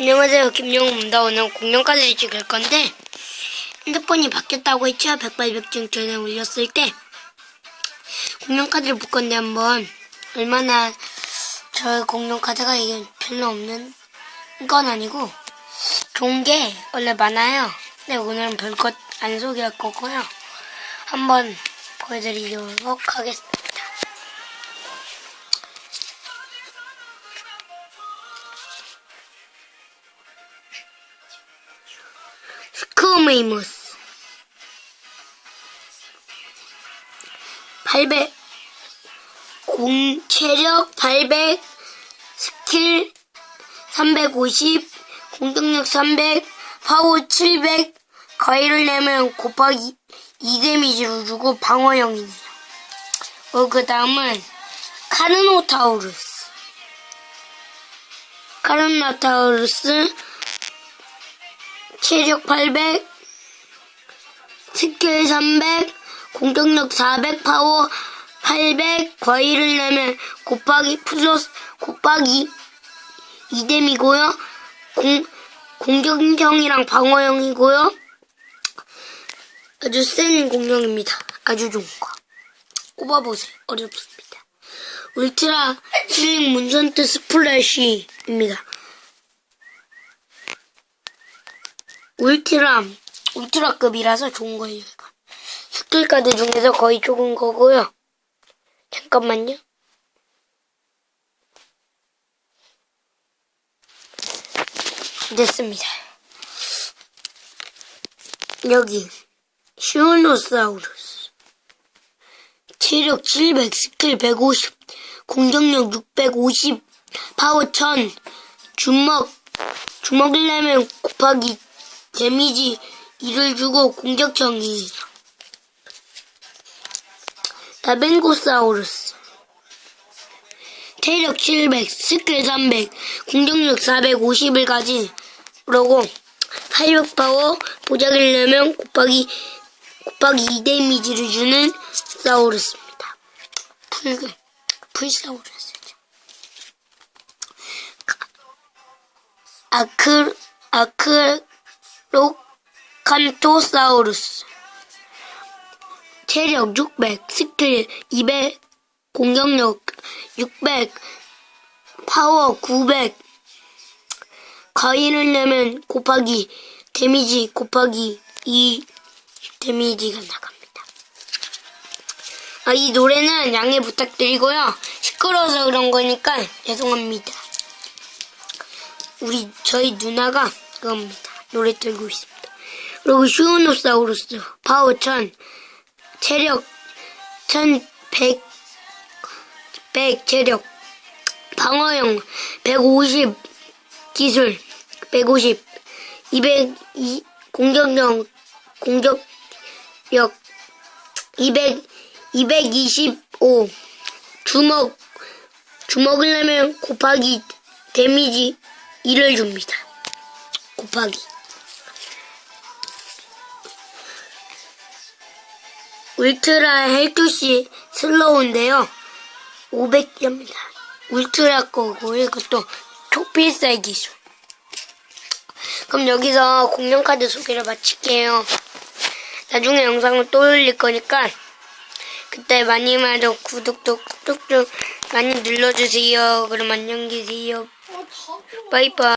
안녕하세요. 김영우입니다. 오늘 공룡까지 찍을 건데 핸드폰이 바뀌었다고 했죠? 백발백중 전에 올렸을 때. 공룡카드를 볼 건데 한번 얼마나 저 공룡카드가 이게 별로 없는 건 아니고 좋은 게 원래 많아요. 근데 오늘은 별것 안 소개할 거고요. 한번 보여드리도록 하겠습니다 스크메이머스. 800공 체력 800 스킬 350 공격력 300 파워 700 가위를 내면 곱하기 2 데미지를 주고 방어형이네요. 어, 그 다음은 카르노타우루스. 카르노타우루스 체력 800, 스킬 300, 공격력 400, 파워 800, 과일을 내면 곱하기 플러스 곱하기 2뎀이고요. 공, 공격형이랑 방어형이고요. 아주 센 공룡입니다. 아주 좋은 거. 꼽아보세요. 어렵습니다. 울트라 힐링 문선트 스플래시입니다. 울트라, 울트라급이라서 좋은 거예요. 스킬 카드 중에서 거의 좋은 거고요. 잠깐만요. 됐습니다. 여기, 슈노사우루스. 체력 700, 스킬 150, 공격력 650, 파워 1000, 주먹, 주먹을 내면 곱하기 데미지 2를 주고 공격형이에요. 다벤고사우루스 체력 700, 스킬 300, 공격력 450을 가진 그러고 800 파워 보자기를 내면 곱하기 곱하기 2 데미지를 주는 사우루스입니다. 풀 풀사우루스죠. 아크 아크 로칸토사우루스 체력 600, 스킬 200, 공격력 600, 파워 900, 가위를 내면 곱하기 데미지 곱하기 2 데미지가 나갑니다. 아, 이 노래는 양해 부탁드리고요. 시끄러워서 그런 거니까 죄송합니다. 우리 저희 누나가 그겁니다. 노래 들고 있습니다. 그리고 슈노사우루스 파워 1000 체력 1100 100 체력 방어형 150 기술 150 200 이, 공격력 공격력 200 225 주먹 주먹을 내면 곱하기 데미지 1을 줍니다. 곱하기 울트라 헬투시 슬로우인데요. 500점입니다. 울트라 거고 이것도 초필살 기술. 그럼 여기서 공룡카드 소개를 마칠게요. 나중에 영상을 또 올릴 거니까 그때 많이 많이 구독도 뚝뚝 많이 눌러주세요. 그럼 안녕 계세요. 바이바이.